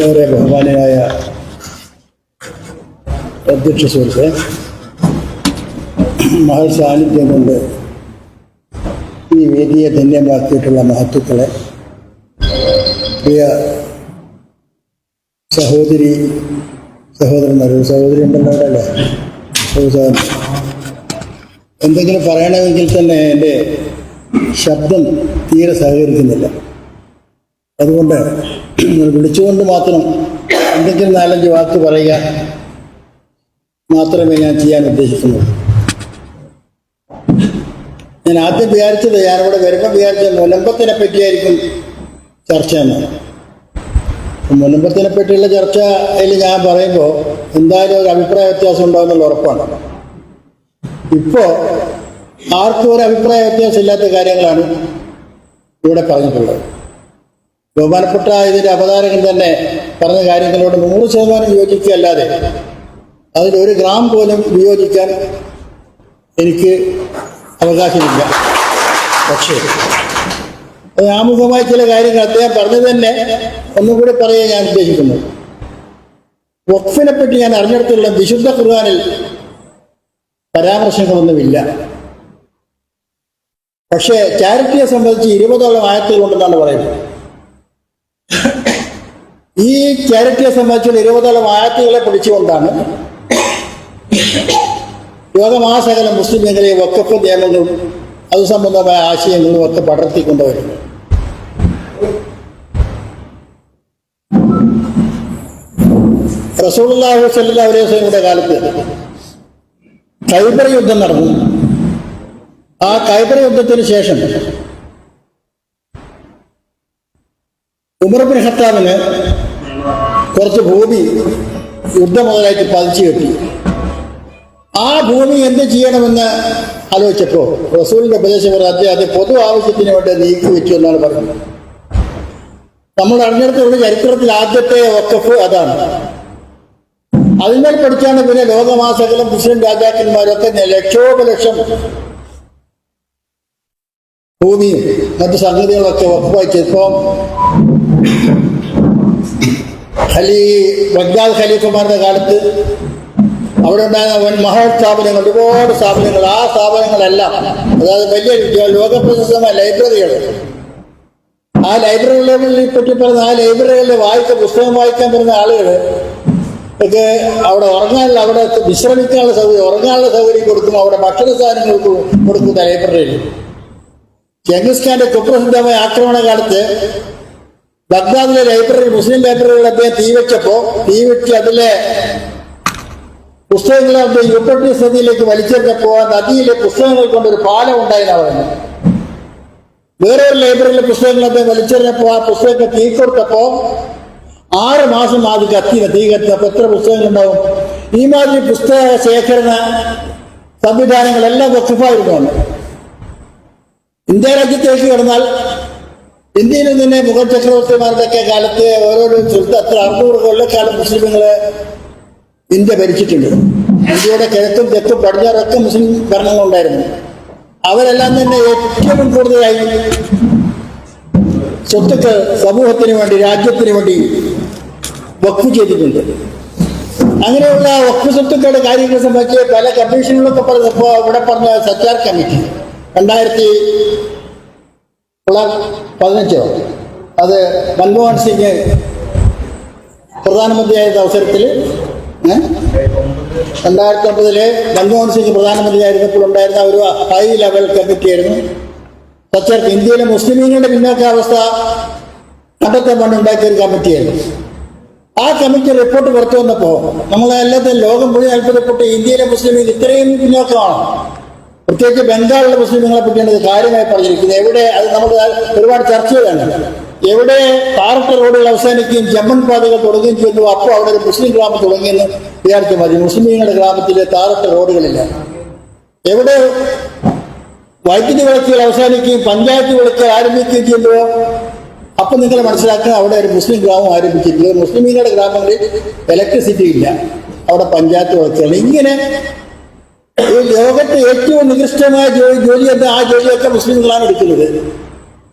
ഏറെ ബഹുമാനായ അധ്യക്ഷ സുഹൃത്തെ മഹൽ സാന്നിധ്യം കൊണ്ട് ഈ വേദിയെ ധന്യമാക്കിയിട്ടുള്ള മഹത്വക്കളെ പ്രിയ സഹോദരി സഹോദരന്മാർ സഹോദരി ഉണ്ടല്ലോ അല്ലേ? എന്തെങ്കിലും പറയണമെങ്കിൽ തന്നെ എന്റെ ശബ്ദം തീരെ സഹകരിക്കുന്നില്ല. അതുകൊണ്ട് വിളിച്ചുകൊണ്ട് മാത്രം എന്തെങ്കിലും നാലഞ്ച് വാക്ക് പറയുക മാത്രമേ ഞാൻ ചെയ്യാൻ ഉദ്ദേശിക്കുന്നുള്ളൂ ഞാൻ ആദ്യം വിചാരിച്ചത് ഞാനിവിടെ വരുമ്പോൾ വിചാരിച്ച മുലമ്പത്തിനെ പറ്റിയായിരിക്കും ചർച്ച എന്ന് മുലമ്പത്തിനെ പറ്റിയുള്ള ചർച്ചയിൽ ഞാൻ പറയുമ്പോൾ എന്തായാലും ഒരു അഭിപ്രായ വ്യത്യാസം ഉണ്ടാകുന്നുള്ള ഉറപ്പാണ്. ഇപ്പോൾ ആർക്കും ഒരു അഭിപ്രായ വ്യത്യാസം ഇല്ലാത്ത കാര്യങ്ങളാണ് ഇവിടെ പറഞ്ഞിട്ടുള്ളത്. ബഹുമാനപ്പെട്ട ഇതിന്റെ അവതാരകൻ തന്നെ പറഞ്ഞ കാര്യങ്ങളോട് നൂറ് ശതമാനം യോജിക്കുകയല്ലാതെ ഒരു ഗ്രാം പോലും വിയോജിക്കാൻ എനിക്ക് അവകാശമില്ല. പക്ഷേ ആമുഖമായ ചില കാര്യങ്ങൾ അദ്ദേഹം പറഞ്ഞത് തന്നെ ഒന്നും കൂടി പറയാൻ ഞാൻ ഉദ്ദേശിക്കുന്നു. വഖഫിനെ പറ്റി ഞാൻ അറിഞ്ഞെടുത്തുള്ള വിശുദ്ധ ഖുർആാനിൽ പരാമർശങ്ങളൊന്നുമില്ല. പക്ഷേ ചാരിറ്റിയെ സംബന്ധിച്ച് ഇരുപതോളം ആയത്തുകളുണ്ടെന്നാണ് പറയുന്നത്. ഈ ചാരിറ്റിയെ സംബന്ധിച്ചുള്ള ഇരുപതോളം ആയത്തുകളെ പിടിച്ചുകൊണ്ടാണ് യോഗമാസകല മുസ്ലിം മേഖലയെ വക്കഫ് നിയമങ്ങളും അത് സംബന്ധമായ ആശയങ്ങളും ഒക്കെ പടർത്തിക്കൊണ്ടുവരുന്നു റസൂലുള്ളാഹി സ്വല്ലല്ലാഹു അലൈഹി കാലത്ത് കൈബർ യുദ്ധം നടന്നു. ആ കൈബർ യുദ്ധത്തിന് ശേഷം ഉമർബിൻ ഖത്താബിന് കുറച്ച് ഭൂമി യുദ്ധം മുതലായിട്ട് പതിച്ചു കെട്ടി. ആ ഭൂമി എന്ത് ചെയ്യണമെന്ന് ആലോചിച്ചപ്പോൾ റസൂലിന്റെ ഉപദേശം അദ്ദേഹം അത് പൊതു ആവശ്യത്തിന് വേണ്ടി നീക്കി വെച്ചു എന്നാണ് പറയുന്നത് നമ്മൾ അറിഞ്ഞെടുത്തുള്ള ചരിത്രത്തിൽ ആദ്യത്തെ വക്കഫ് അതാണ്. അതിന്മേൽ പഠിച്ചാണ് പിന്നെ ലോകമാസകലും മുസ്ലിം രാജാക്കന്മാരൊക്കെ ലക്ഷോപലക്ഷം ഭൂമിയും മറ്റു സംഗതികളൊക്കെ വക്കുവായി ഇപ്പം ഖലീ ബഗ്ദാദ് ഖലീഫമാരുടെ കാലത്ത് അവിടെ ഉണ്ടായിരുന്ന വൻ മഹൽ സ്ഥാപനങ്ങൾ ഒരുപാട് സ്ഥാപനങ്ങൾ ആ സ്ഥാപനങ്ങളെല്ലാം അതായത് വലിയ ലോകപ്രശസ്തമായ ലൈബ്രറികൾ. ആ ലൈബ്രറികളെ പറ്റി പറഞ്ഞ ആ ലൈബ്രറികളിൽ വായിച്ച പുസ്തകം വായിക്കാൻ വരുന്ന ആളുകൾ ഒക്കെ അവിടെ ഉറങ്ങാനുള്ള അവിടെ വിശ്രമിക്കാനുള്ള സൗകര്യം ഉറങ്ങാനുള്ള സൗകര്യം കൊടുക്കും അവിടെ ഭക്ഷണ സാധനങ്ങൾ കൊടുക്കുന്ന ലൈബ്രറിയിൽ. ചെങ്കിസ് ഖാന്റെ കുപ്രസിദ്ധമായ ആക്രമണ കാലത്ത് ബഗ്ദാദിലെ ലൈബ്രറി മുസ്ലിം ലൈബ്രറികൾ അദ്ദേഹം തീ വെച്ചപ്പോ തീ വെച്ച് അതിലെ പുസ്തകങ്ങളെ അദ്ദേഹം യൂപ്പർട്ടീസ് നദിയിലേക്ക് വലിച്ചെറിഞ്ഞപ്പോ നദിയിലെ പുസ്തകങ്ങൾ കൊണ്ടൊരു പാലം ഉണ്ടായെന്നാണ് പറയുന്നത്. വേറെ ഒരു ലൈബ്രറിയിലെ പുസ്തകങ്ങൾ അദ്ദേഹം വലിച്ചെറിഞ്ഞപ്പോ ആ പുസ്തകത്തെ തീ കൊടുത്തപ്പോ ആറ് മാസം ആദ്യം കത്തി തീ കത്തിയപ്പോ എത്ര പുസ്തകങ്ങൾ ഉണ്ടാവും? ഈ മാതിരി പുസ്തക ശേഖരണ സംവിധാനങ്ങളെല്ലാം വക്കുഫായിരുന്നു ഇന്ത്യ രാജ്യത്തേക്ക് കിടന്നാൽ ഇന്ത്യയിൽ തന്നെ മുഗൾ ചക്രവർത്തിമാരുടെയൊക്കെ കാലത്ത് ഓരോരോ സുൽത്താൻ അത്ര അറുന്നൂറ് കൊല്ലക്കാലം മുസ്ലിമുകളെ ഇന്ത്യ ഭരിച്ചിട്ടുണ്ട്. ഇന്ത്യയുടെ കിഴക്കും തെക്കും പടിഞ്ഞാറൊക്കെ മുസ്ലിം ഭരണങ്ങളുണ്ടായിരുന്നു. അവരെല്ലാം തന്നെ ഏറ്റവും കൂടുതലായി സ്വത്തുക്കൾ സമൂഹത്തിന് വേണ്ടി രാജ്യത്തിന് വേണ്ടി വക്കു ചെയ്തിട്ടുണ്ട്. അങ്ങനെയുള്ള വക്കു സ്വത്തുക്കളുടെ കാര്യങ്ങളെ സംബന്ധിച്ച് പല കമ്മീഷനുകളൊക്കെ പറഞ്ഞപ്പോൾ ഇവിടെ പറഞ്ഞ സച്ചാർ കമ്മിറ്റി രണ്ടായിരത്തി പതിനഞ്ചോ? അത് മൻമോഹൻ സിംഗ് പ്രധാനമന്ത്രിയായിരുന്ന അവസരത്തിൽ? രണ്ടായിരത്തി ഒമ്പതിൽ മൻമോഹൻ സിംഗ് പ്രധാനമന്ത്രിയായിരുന്നപ്പോൾ ഉണ്ടായിരുന്ന ഒരു ഹൈ ലെവൽ കമ്മിറ്റി ആയിരുന്നു. സച്ചർക്ക് ഇന്ത്യയിലെ മുസ്ലിമീങ്ങളുടെ പിന്നോക്കാവസ്ഥ കണ്ടെത്താൻ വേണ്ടി ഉണ്ടാക്കിയ ഒരു കമ്മിറ്റിയായിരുന്നു ആ കമ്മിറ്റി റിപ്പോർട്ട് പുറത്തു വന്നപ്പോൾ നമ്മളെല്ലാത്തിനും ലോകം മുഴുവൻ അത്ഭുതപ്പെട്ട് ഇന്ത്യയിലെ മുസ്ലിമീങ്ങൾ ഇത്രയും പിന്നോക്കമാണ്? പ്രത്യേകിച്ച് ബംഗാളിലെ മുസ്ലിമുകളെ പറ്റിയാണ് കാര്യമായി പറഞ്ഞിരിക്കുന്നത്. എവിടെ അത് നമ്മൾ ഒരുപാട് ചർച്ചകളാണ്. എവിടെ പാറട്ട റോഡുകൾ അവസാനിക്കുകയും ജമ്മൻ പാതകൾ തുടങ്ങുകയും ചെയ്യുന്നു. അപ്പോൾ അവിടെ ഒരു മുസ്ലിം ഗ്രാമം തുടങ്ങിയെന്ന് വിചാരിച്ചാൽ മതി. മുസ്ലിങ്ങളുടെ ഗ്രാമത്തിലെ താറട്ട റോഡുകളില്ല. എവിടെ വൈദ്യുതി വിളക്കുകൾ അവസാനിക്കുകയും പഞ്ചായത്ത് വിളക്കുകൾ ആരംഭിക്കുകയും ചെയ്യുമ്പോൾ അപ്പം നിങ്ങൾ മനസ്സിലാക്കുന്നത് അവിടെ ഒരു മുസ്ലിം ഗ്രാമം ആരംഭിച്ചിട്ടില്ല. മുസ്ലിമീങ്ങളുടെ ഗ്രാമങ്ങളിൽ ഇലക്ട്രിസിറ്റി ഇല്ല. അവിടെ പഞ്ചായത്ത് വിളക്കുകൾ ഇങ്ങനെ ഈ ലോകത്തെ ഏറ്റവും നികൃഷ്ടമായ ജോലി ജോലി എന്താ? ആ ജോലിയൊക്കെ മുസ്ലിങ്ങളാണ് എടുക്കുന്നത്.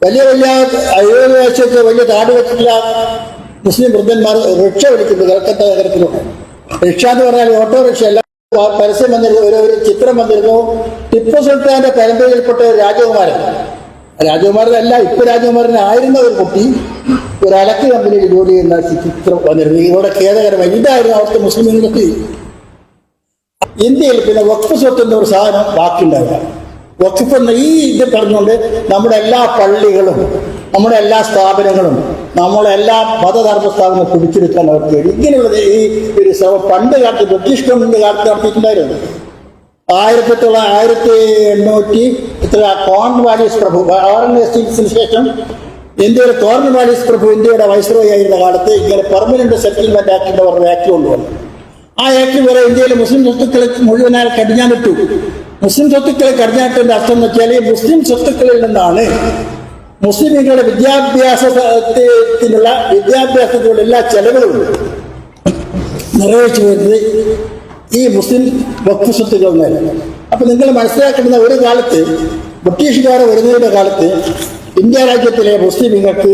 വലിയ വലിയ അയോധ്യ വയസ്സൊക്കെ വലിയ താട് വെച്ചിട്ടുള്ള മുസ്ലിം വൃദ്ധന്മാർ റിക്ഷ വിളിക്കുന്നത് കൽക്കത്ത നഗരത്തിലുണ്ട് റിക്ഷ എന്ന് പറഞ്ഞാൽ ഓട്ടോറിക്ഷ അല്ല. പരസ്യം വന്നിരുന്നു. ഒരു ഒരു ചിത്രം വന്നിരുന്നു. ടിപ്പു സുൽത്താന്റെ പരമ്പരയിൽപ്പെട്ട ഒരു രാജകുമാരൻ. രാജകുമാരനല്ല ഇപ്പൊ രാജകുമാരനായിരുന്ന ഒരു കുട്ടി ഒരു അലക്ക് കമ്പനിയിൽ ജോലി ചെയ്യുന്ന ചിത്രം വന്നിരുന്നു. ഇവിടെ ഖേദകരമായി ഇതായിരുന്നു അവിടുത്തെ മുസ്ലിങ്ങൾക്ക് ഇന്ത്യയിൽ പിന്നെ വഖഫ് സ്വത്തിന്റെ ഒരു സാധനം ബാക്കിയുണ്ടാവില്ല വഖഫ് എന്ന ഈ ഇത് പറഞ്ഞുകൊണ്ട് നമ്മുടെ എല്ലാ പള്ളികളും നമ്മുടെ എല്ലാ സ്ഥാപനങ്ങളും നമ്മളെ എല്ലാ മതധർമ്മ സ്ഥാപനം പിടിച്ചെടുക്കാൻ അവർക്ക് കഴിയും ഇങ്ങനെയുള്ള ഈ ഒരു ശ്രമം പണ്ട് കാലത്ത് ബ്രിട്ടീഷ് ഗവൺമെന്റ് കാലത്ത് നടത്തിയിട്ടുണ്ടായിരുന്നു. ആയിരത്തി തൊള്ളായിരത്തി ആയിരത്തി എണ്ണൂറ്റി ഇത്ര കോൺവാലീസ് പ്രഭു ഓർഗനൈസേഷന് ശേഷം ഇന്ത്യയുടെ കോൺവാലീസ് പ്രഭു ഇന്ത്യയുടെ വൈസ്രോയി ആയിരുന്ന കാലത്ത് ഇങ്ങനെ പെർമനന്റ് സെറ്റിൽമെന്റ് ആക്ടിന്റെ ഒരു ആക്ട് കൊണ്ടുവന്നു. ആ ആക്ട് വരെ ഇന്ത്യയിലെ മുസ്ലിം സ്വത്തുക്കളെ മുഴുവനായി കടിഞ്ഞാനിട്ടു മുസ്ലിം സ്വത്തുക്കളെ കടിഞ്ഞാട്ടിന്റെ അർത്ഥം എന്ന് വെച്ചാൽ ഈ മുസ്ലിം സ്വത്തുക്കളിൽ നിന്നാണ്. മുസ്ലിമുകളുടെ വിദ്യാഭ്യാസത്തിനുള്ള വിദ്യാഭ്യാസത്തിനുള്ള എല്ലാ ചെലവുകളും നിർവഹിച്ചു വരുന്നത് ഈ മുസ്ലിം വക്ഫ് സ്വത്തുക്കൾ മേലെ അപ്പൊ നിങ്ങൾ മനസ്സിലാക്കേണ്ടുന്ന ഒരു കാലത്ത് ബ്രിട്ടീഷുകാർ വരുന്നതിന്റെ കാലത്ത് ഇന്ത്യ രാജ്യത്തിലെ മുസ്ലിമുകൾക്ക്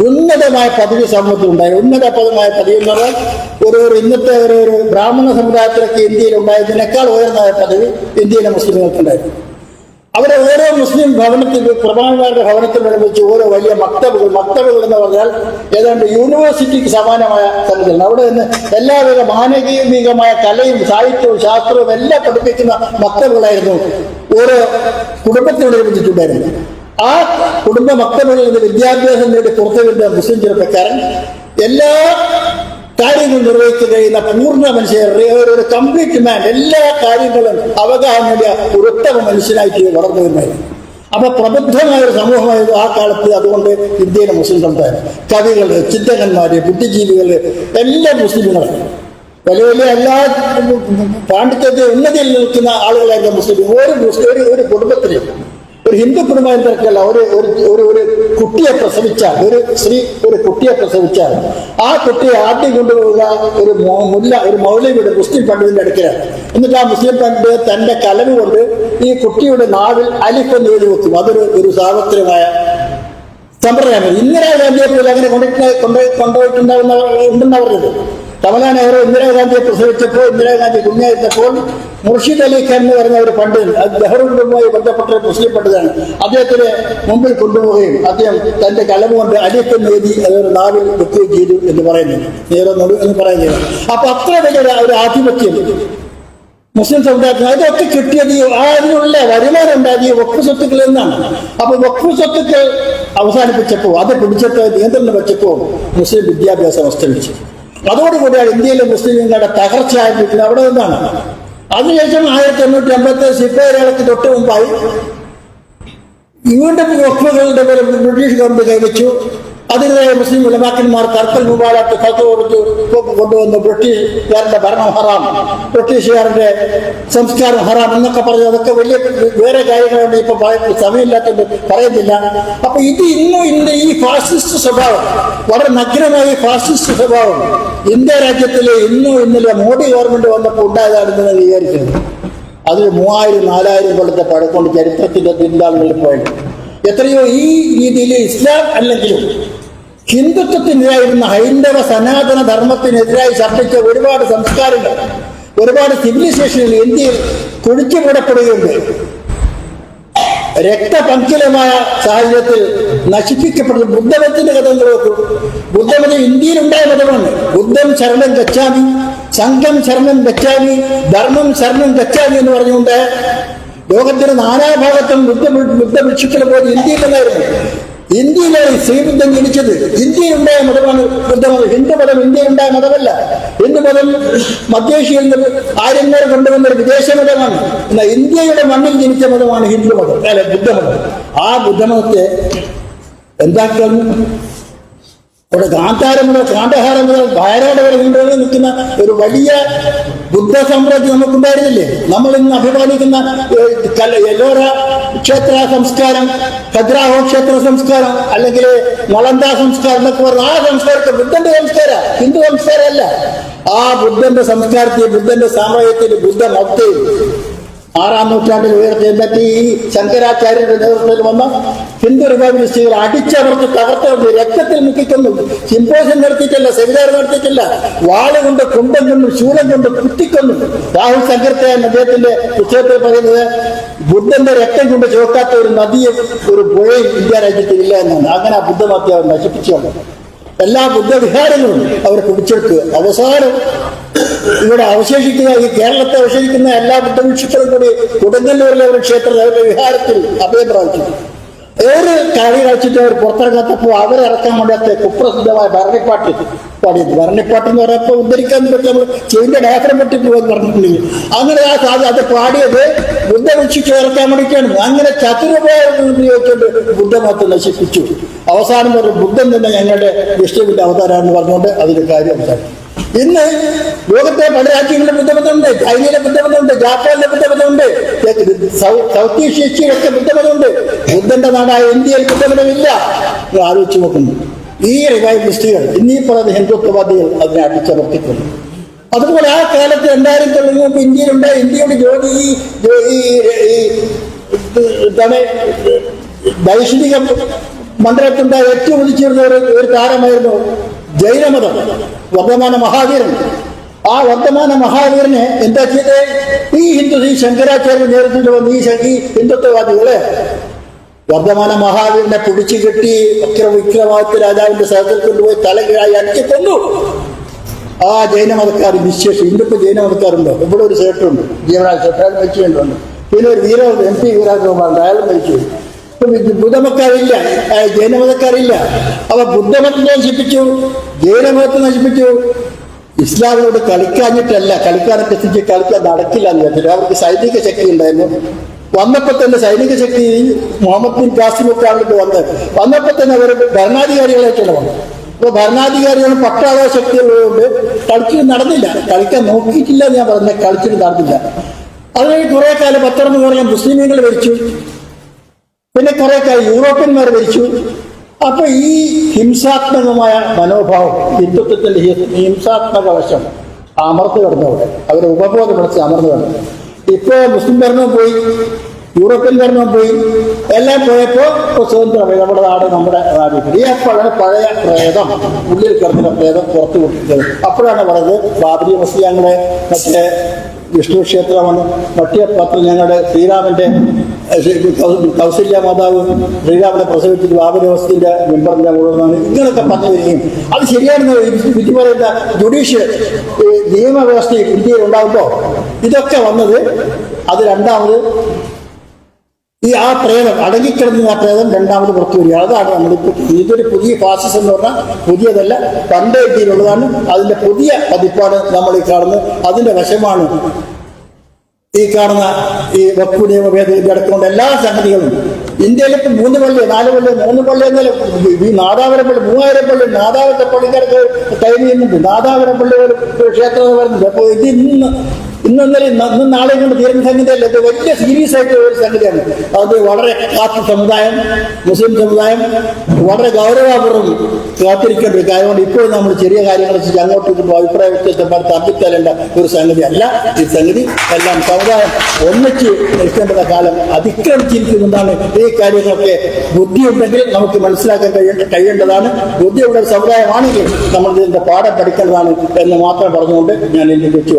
ഉന്നതമായ പദവി സമൂഹത്തിലുണ്ടായി. ഉന്നതപരമായ പദവി എന്ന് പറഞ്ഞാൽ ഒരു ഒരു ഇന്നത്തെ ഒരു ഒരു ബ്രാഹ്മണ സമുദായത്തിലൊക്കെ ഇന്ത്യയിൽ ഉണ്ടായതിനേക്കാൾ ഉയർന്ന പദവി ഇന്ത്യയിലെ മുസ്ലിമുകൾക്കുണ്ടായിരുന്നു അവരെ ഓരോ മുസ്ലിം ഭവനത്തിൽ പ്രധാനമാരുടെ ഭവനത്തിൽ നിർമ്മിച്ച് ഓരോ വലിയ മക്തബുകൾ മക്തബുകൾ എന്ന് പറഞ്ഞാൽ ഏതാണ്ട് യൂണിവേഴ്സിറ്റിക്ക് സമാനമായ സ്ഥലത്തിലാണ് അവിടെ നിന്ന് എല്ലാവിധ മാനവികമായ കലയും സാഹിത്യവും ശാസ്ത്രവും എല്ലാം പഠിപ്പിക്കുന്ന മക്തബുകളായിരുന്നു ഓരോ കുടുംബത്തിൽ നിർമ്മിച്ചിട്ടുണ്ടായിരുന്നു ആ കുടുംബ മക്കളിൽ നിന്ന് വിദ്യാഭ്യാസം നേടി പുറത്തു വരുന്ന മുസ്ലിം ചെറുപ്പക്കാരൻ എല്ലാ കാര്യങ്ങളും നിർവഹിച്ചു കഴിയുന്ന പൂർണ മനുഷ്യരുടെ ഒരു കംപ്ലീറ്റ് മാൻ എല്ലാ കാര്യങ്ങളും അവഗാഹം നേടിയ ഒരു ഉത്തമ മനുഷ്യനായിട്ട് വളർന്നു വരുമായിരുന്നു അപ്പൊ പ്രബുദ്ധമായ ഒരു സമൂഹമായിരുന്നു ആ കാലത്ത് അതുകൊണ്ട് ഇന്ത്യയിലെ മുസ്ലിം സമുദായം കവികൾ ചിന്തകന്മാര് ബുദ്ധിജീവികൾ എല്ലാ മുസ്ലിങ്ങളാണ് വലിയ വലിയ എല്ലാ പാണ്ഡിത്യത്തെ ഉന്നതിയിൽ നിൽക്കുന്ന ആളുകളായിരുന്നു മുസ്ലിം ഒരു മുസ്ലിം ഒരു കുടുംബത്തിലും ഒരു ഹിന്ദു കുടുംബം തിരക്കല്ല ഒരു ഒരു ഒരു കുട്ടിയെ പ്രസവിച്ചാൽ ഒരു സ്ത്രീ ഒരു കുട്ടിയെ പ്രസവിച്ചാൽ ആ കുട്ടിയെ ആദ്യം കൊണ്ടുപോകുക ഒരു മുല്ല ഒരു മൗലവിയുടെ മുസ്ലിം പണ്ഡിതന്റെ അടുക്കലാണ്. എന്നിട്ട് ആ മുസ്ലിം പണ്ഡിത് തന്റെ കലവ് കൊണ്ട് ഈ കുട്ടിയുടെ നാവിൽ അലിപ്പം നേടി വെക്കും. അതൊരു ഒരു സാർവത്രികമായ സമ്പ്രദായം ഇന്ദിരാഗാന്ധിയെ പോലെ അങ്ങനെ കൊണ്ടിട്ട് കൊണ്ട് കൊണ്ടുപോയിട്ടുണ്ടാവുന്ന ഉണ്ടെന്നവരുണ്ട് കമലാ നെഹ്റു ഇന്ദിരാഗാന്ധിയെ പ്രസവിച്ചപ്പോൾ ഇന്ദിരാഗാന്ധി കുഞ്ഞായിരുന്നപ്പോൾ മുർഷിദ് അലി ഖാൻ എന്ന് പറഞ്ഞ ഒരു പണ്ഡിതൻ അത് നെഹ്റുവുമായി ബന്ധപ്പെട്ട ഒരു മുസ്ലിം പണ്ഡിതാണ് അദ്ദേഹത്തിന് മുമ്പിൽ കൊണ്ടുപോവുകയും അദ്ദേഹം തന്റെ കലം കൊണ്ട് അലിഫൻ നേതി അതൊരു നാവിൽ വെക്കുകയും ചെയ്തു എന്ന് പറയുന്നു. നെഹ്റു നൊടു എന്ന് പറയുന്നത് അപ്പൊ അത്ര വലിയ ഒരു ആധിപത്യം മുസ്ലിം സമുദായത്തിന് അതൊക്കെ കിട്ടിയത് അതിനുള്ള വരുമാനം ഉണ്ടായത് ഈ വക്ഫ് സ്വത്തുക്കളിൽ നിന്നാണ്. അപ്പൊ വക്ഫ് സ്വത്തുക്കൾ അവസാനിപ്പിച്ചപ്പോൾ അത് പിടിച്ചപ്പോൾ നിയന്ത്രണം വെച്ചപ്പോൾ മുസ്ലിം വിദ്യാഭ്യാസം അസ്തമിച്ചു അതോടുകൂടിയാണ് ഇന്ത്യയിലെ മുസ്ലിങ്ങളുടെ തകർച്ച ആരംഭിക്കുന്നത് അവിടെ നിന്നാണ് അതിനുശേഷം ആയിരത്തി എണ്ണൂറ്റി അമ്പത്തി സിപ്പായിരൾക്ക് തൊട്ട് മുമ്പായി. വീണ്ടും വക്ഫുകളുടെ പേര് ബ്രിട്ടീഷ് ഗവൺമെന്റ് കൈവച്ചു. അതിനെതിരെ മുസ്ലിം ഉലമാക്കന്മാർ കർക്കൽ മുബാലാട്ട് കത്ത് കൊടുത്തു. കൊണ്ടുവന്നു. ബ്രിട്ടീഷുകാരുടെ ഭരണം ഹറാം. ബ്രിട്ടീഷുകാരുടെ സംസ്കാരം ഹറാം എന്നൊക്കെ പറഞ്ഞു അതൊക്കെ വലിയ വേറെ കാര്യങ്ങളുണ്ട് ഇപ്പൊ സമയമില്ലാത്തത് പറയുന്നില്ല. അപ്പൊ ഇത് ഇന്നും ഇന്ന് ഈ ഫാസിസ്റ്റ് സ്വഭാവം വളരെ നഗ്നമായ ഫാസിസ്റ്റ് സ്വഭാവം ഇന്ത്യ രാജ്യത്തിലെ ഇന്നും ഇന്നലെ മോഡി ഗവൺമെന്റ് വന്നപ്പോൾ ഉണ്ടായതാണെന്ന് വിചാരിക്കുന്നത് അതിൽ മൂവായിരം നാലായിരം കൊല്ലത്തെ പഴക്കൊണ്ട് ചരിത്രത്തിന്റെ പിന്താളുകളിൽ പോയത്. എത്രയോ ഈ രീതിയിൽ ഇസ്ലാം അല്ലെങ്കിലും ഹിന്ദുത്വത്തിനെതിരായിരുന്ന ഹൈന്ദവ സനാതന ധർമ്മത്തിനെതിരായി ശർദ്ദിച്ച ഒരുപാട് സംസ്കാരങ്ങൾ ഒരുപാട് സിവിലൈസേഷനുകൾ ഇന്ത്യയിൽ കുഴിച്ചു മൂടപ്പെടുകയുണ്ട്. രക്തപങ്കിലമായ സാഹചര്യത്തിൽ നശിപ്പിക്കപ്പെടുന്ന ബുദ്ധമതത്തിന്റെ കഥ നോക്കൂ. ബുദ്ധമതം ഇന്ത്യയിലുണ്ടായ മതമാണ്. ബുദ്ധം ശരണം ഗച്ഛാമി സംഘം ശരണം ഗച്ഛാമി ധർമ്മം ശരണം ഗച്ഛാമി എന്ന് പറഞ്ഞുകൊണ്ട് ലോകത്തിന്റെ നാനാഭാഗത്തും ബുദ്ധ ബുദ്ധ ഭിക്ഷുക്കളെ പോലെ ഇന്ത്യയിലുണ്ടായിരുന്നു ഇന്ത്യയിലാണ് ശ്രീബുദ്ധൻ ജനിച്ചത്. ഇന്ത്യയിലുണ്ടായ മതമാണ് ബുദ്ധമതം. ഹിന്ദു മതം ഇന്ത്യയിലുണ്ടായ മതമല്ല. ഹിന്ദു മതം മധ്യേഷ്യയിൽ നിന്ന് ആര്യന്മാർ കൊണ്ടുവന്ന ഒരു വിദേശ മതമാണ്. എന്നാൽ ഇന്ത്യയുടെ മണ്ണിൽ ജനിച്ച മതമാണ് ഹിന്ദു മതം അല്ലെ ബുദ്ധമതം. ആ ബുദ്ധമതത്തെ എന്താക്കാൻ? അവിടെ ഗാന്ധാരം മുതൽ കാണ്ഡഹാരം മുതൽ വയനാട് വരെ നിൽക്കുന്ന ഒരു വലിയ ബുദ്ധ സാമ്രാജ്യം നമുക്കുണ്ടായിരുന്നില്ലേ നമ്മൾ ഇന്ന് അഭിമാനിക്കുന്ന ഏഹ്, എല്ലോറ ക്ഷേത്ര സംസ്കാരം ഖദ്രാഹോ ക്ഷേത്ര സംസ്കാരം അല്ലെങ്കിൽ നളന്ദ സംസ്കാരം എന്നൊക്കെ പറഞ്ഞ ആ സംസ്കാരത്തെ ബുദ്ധന്റെ സംസ്കാര ഹിന്ദു സംസ്കാരമല്ല. ആ ബുദ്ധന്റെ സംസ്കാരത്തെ ബുദ്ധന്റെ സാമ്രാജ്യത്തിൽ ബുദ്ധ മതത്തെയും ആറാം നൂറ്റാണ്ടിൽ ഉയർത്തിയെന്നിട്ട് ഈ ശങ്കരാചാര്യരുടെ നേതൃത്വത്തിൽ വന്ന ഹിന്ദു റിപ്പബ്ലിസ്റ്റുകൾ അടിച്ചമർത്ത് തകർത്തുകൊണ്ട് രക്തത്തിൽ മുക്കിക്കൊന്നു. സിംപോസിയം നടത്തിയിട്ടില്ല സെമിനാർ നടത്തിയിട്ടില്ല. വാൾ കൊണ്ട് കുണ്ടം കൊണ്ടും ശൂലം കൊണ്ട് കുത്തിക്കൊന്നു. രാഹുൽ ശങ്കരത്തെ അദ്ദേഹത്തിന്റെ പുസ്തകത്തിൽ പറയുന്നത് ബുദ്ധന്റെ രക്തം കൊണ്ട് ചോക്കാത്ത ഒരു നദിയും ഒരു പുഴയും ഇന്ത്യ രാജ്യത്തിൽ ഇല്ല എന്നാണ്. അങ്ങനെ ആ ബുദ്ധമത്യ അവർ നശിപ്പിച്ചുകൊണ്ട് എല്ലാ ബുദ്ധവിഹാരങ്ങളും അവർ പിടിച്ചെടുക്കുക അവസാനം ഇവിടെ അവശേഷിക്കുന്ന ഈ കേരളത്തെ അവശേഷിക്കുന്ന എല്ലാ ബുദ്ധഭിക്ഷുക്കളും കൂടി കൊടുങ്ങല്ലൂരിലെ ഒരു ക്ഷേത്രത്തിൽ അവരുടെ വിഹാരത്തിൽ അഭയം പ്രാപിച്ചു ഏറെ കളി കഴിച്ചിട്ട് അവർ പുറത്തിറങ്ങാത്തപ്പോൾ അവരിറക്കാൻ വേണ്ടാത്ത കുപ്രസിദ്ധമായ ഭരണിപ്പാട്ട് പാടിയത്. ഭരണിപ്പാട്ട് എന്ന് പറയുമ്പോൾ ഉദ്ധരിക്കാൻ പറ്റും നമ്മൾ ചെവിന്റെ ഡാഫരം പൊട്ടിട്ട് പറഞ്ഞിട്ടുണ്ടെങ്കിൽ അങ്ങനെ ആ സാധ്യത അത് പാടിയത് ബുദ്ധഭിക്ഷുക്കൾ ഇറക്കാൻ വേണ്ടിയിട്ടാണ്. അങ്ങനെ ചതുരുപയോഗം ഉപയോഗിച്ചുകൊണ്ട് ബുദ്ധമതത്തെ നശിപ്പിച്ചു. അവസാനം ഒരു ബുദ്ധൻ തന്നെ ഞങ്ങളുടെ വിഷ്ണുവിന്റെ അവതാരമാണെന്ന് പറഞ്ഞുകൊണ്ട് അതിന്റെ കാര്യം അവസാനിച്ചു ഇന്ന് ലോകത്തെ പല രാജ്യങ്ങളിലും ബുദ്ധമതമുണ്ട്. ചൈനയിലെ ബുദ്ധമതമുണ്ട്. ജാപ്പാനിലെ ബുദ്ധമതമുണ്ട്. South east ഏഷ്യയിലൊക്കെ ബുദ്ധമതമുണ്ട്. ബുദ്ധന്റെ നാടായ ഇന്ത്യയിൽ ബുദ്ധമതമില്ല. നിങ്ങൾ ആലോചിച്ച് നോക്കുന്നു. ഈ റിവൈവലിസ്റ്റുകൾ ഇന്നീ പറയുന്ന ഹിന്ദുത്വവാദികൾ അതിനെ അടിച്ചമർത്തിക്കുന്നു അതുപോലെ ആ കാലത്ത് രണ്ടായിരം കൊല്ലം മുമ്പ് ഇന്ത്യയിലുണ്ട് ഇന്ത്യയുടെ ജോലി ഈ എന്താണ് ദൈക്ഷണിക മണ്ഡലത്തിന്റെ ഏറ്റവും ഒരു ഒരു താരമായിരുന്നു ജൈനമതം വർദ്ധമാന മഹാവീരൻ. ആ വർദ്ധമാന മഹാവീരനെ എന്താ ചെയ്ത് ഈ ഹിന്ദു ഈ ശങ്കരാചാര്യ നേതൃത്വത്തിൽ വന്ന ഈ ഈ ഹിന്ദുത്വവാദികളെ വർദ്ധമാന മഹാവീരനെ പിടിച്ചു കെട്ടി വിക്രമ വിക്രമാദിത്യ രാജാവിന്റെ സ്ഥലത്തിൽ കൊണ്ടുപോയി തലകീഴായി അടിച്ചു കൊന്നു. ആ ജൈനമതക്കാർ വിശേഷം ഇന്നിപ്പോ ജൈനമതക്കാരുണ്ടോ? ഇവിടെ ഒരു സേട്ടുണ്ട് ജീവരാജ് മരിച്ചു കൊണ്ടുവന്നു. പിന്നെ ഒരു വീര എം പി വീരാജകുമാറുണ്ട് അയാളും മരിച്ചു. ബുദ്ധമക്കാരില്ല. ജൈനമതക്കാരില്ല. അപ്പൊ ബുദ്ധമതത്തെ നശിപ്പിച്ചു. ജൈനമതത്തെ നശിപ്പിച്ചു. ഇസ്ലാമിനോട് കളിക്കാഞ്ഞിട്ടല്ല. കളിക്കാനൊക്കെ എത്തിച്ച് കളിക്കാൻ നടക്കില്ല എന്ന് വെച്ചിട്ട് അവർക്ക് സൈനിക ശക്തി ഉണ്ടായിരുന്നു. വന്നപ്പോ തന്നെ സൈനിക ശക്തി മുഹമ്മദ് ബിൻ കാസിമൊക്കെ ആളുകൾ വന്ന് വന്നപ്പോ തന്നെ അവർ ഭരണാധികാരികളായിട്ടാണ് വന്നത്. അപ്പൊ ഭരണാധികാരികൾ പട്ടാള ശക്തികളുണ്ട് കളിച്ചിട്ട് നടന്നില്ല. കളിക്കാൻ നോക്കിയിട്ടില്ല എന്ന് ഞാൻ പറഞ്ഞ കളിച്ചിട്ട് നടന്നില്ല. അതുകഴിഞ്ഞ് കുറെ കാലം പത്തറുപത് കൊല്ലം മുസ്ലിമീങ്ങൾ ഭരിച്ചു. പിന്നെ കുറെ കാലം യൂറോപ്യന്മാർ ഭരിച്ചു. അപ്പൊ ഈ ഹിംസാത്മകമായ മനോഭാവം ഹിന്ദുത്വത്തിന്റെ ഹിംസാത്മക വശം അമർന്നു കിടന്നവിടെ അവരെ ഉപബോധം വിളിച്ച് അമർന്നു കിടന്നു. ഇപ്പൊ മുസ്ലിം ഭരണം പോയി യൂറോപ്യൻ ഭരണം പോയി. എല്ലാം പോയപ്പോ ഇപ്പൊ സ്വതന്ത്രമായി നമ്മുടെ നാട് നമ്മുടെ നാട് ഈ അപ്പോഴാണ് പഴയ പ്രേതം ഉള്ളിൽ കിടക്കുന്ന പ്രേതം പുറത്തു കൊടുത്തത് അപ്പോഴാണ് പറഞ്ഞത് ബാബരി മസ്ലിയാങ്ങളെ മറ്റേ വിഷ്ണു ക്ഷേത്രമാണ് മറ്റേ പത്രം ഞങ്ങളുടെ ശ്രീരാമന്റെ കൗസല്യ മാതാവ് ശ്രീരാമനെ പ്രസവിച്ചിട്ട് ബാബരവസ്ഥയുടെ മെമ്പറിന്റെ മുകളിലാണ്. ഇങ്ങനെയൊക്കെ പറഞ്ഞു വരികയും അത് ശരിയാണെന്ന് വിധി പറയുന്ന ജുഡീഷ്യൽ നിയമവ്യവസ്ഥ ഇന്ത്യയിൽ ഉണ്ടാകുമ്പോൾ ഇതൊക്കെ വന്നത് അത് രണ്ടാമത് ഈ ആ പ്രേതം അടങ്ങിക്കിടന്ന ആ പ്രേതം രണ്ടാമത് പുറത്തു വരിക. അതാണ് നമ്മളിപ്പോൾ ഇതൊരു പുതിയ ഫാസിസം എന്ന് പറഞ്ഞാൽ പുതിയതല്ല പണ്ടേ ഇന്ത്യയിലുള്ളതാണ്. അതിന്റെ പുതിയ പതിപ്പാണ് നമ്മൾ ഈ കാണുന്നത്. അതിന്റെ വശമാണ് ഈ കാണുന്ന ഈ വക്കു നിയമ ഭേദഗതി അടക്കമുള്ള എല്ലാ സംഗതികളും ഇന്ത്യയിൽ മൂന്ന് പള്ളി നാല് പള്ളി മൂന്ന് പള്ളി എന്നാലും ഈ നാദാവര പള്ളി മൂവായിരം പള്ളി നാദാവരത്തെ പള്ളിക്കാർക്ക് കൈ നീങ്ങുന്നുണ്ട് നാദാവര പള്ളി ഒരു ക്ഷേത്രം പറയുന്നുണ്ട് അപ്പോൾ ഇത് ഇന്ന് ഇന്നൊന്നലെ ഇന്നും നാളെ കൊണ്ട് തീരുന്ന സംഗതിയല്ല. ഇത് വലിയ സീരിയസ് ആയിട്ട് ഒരു സംഗതിയാണ്. അത് വളരെ കാത്ത സമുദായം മുസ്ലിം സമുദായം വളരെ ഗൗരവപൂർവം കാത്തിരിക്കേണ്ട ഒരു കാര്യമാണ്. ഇപ്പോഴും നമ്മൾ ചെറിയ കാര്യങ്ങൾ വെച്ച് അങ്ങോട്ട് ഇങ്ങോട്ടും അഭിപ്രായ വ്യത്യസ്തമായി തമ്മിത്തലേണ്ട ഒരു സംഗതി അല്ല ഈ സംഗതി എല്ലാം സമുദായം ഒന്നിച്ച് നിൽക്കേണ്ട കാലം അതിക്രമിച്ചിരിക്കുന്നതാണ്. ഈ കാര്യങ്ങളൊക്കെ ബുദ്ധിയുണ്ടെങ്കിൽ നമുക്ക് മനസ്സിലാക്കാൻ കഴിയേണ്ട കഴിയേണ്ടതാണ്. ബുദ്ധിയുള്ള ഒരു സമുദായമാണെങ്കിൽ നമ്മൾ ഇതിന്റെ പാഠം പഠിക്കേണ്ടതാണ് എന്ന് മാത്രം പറഞ്ഞുകൊണ്ട് ഞാൻ എന്റെ വെച്ചു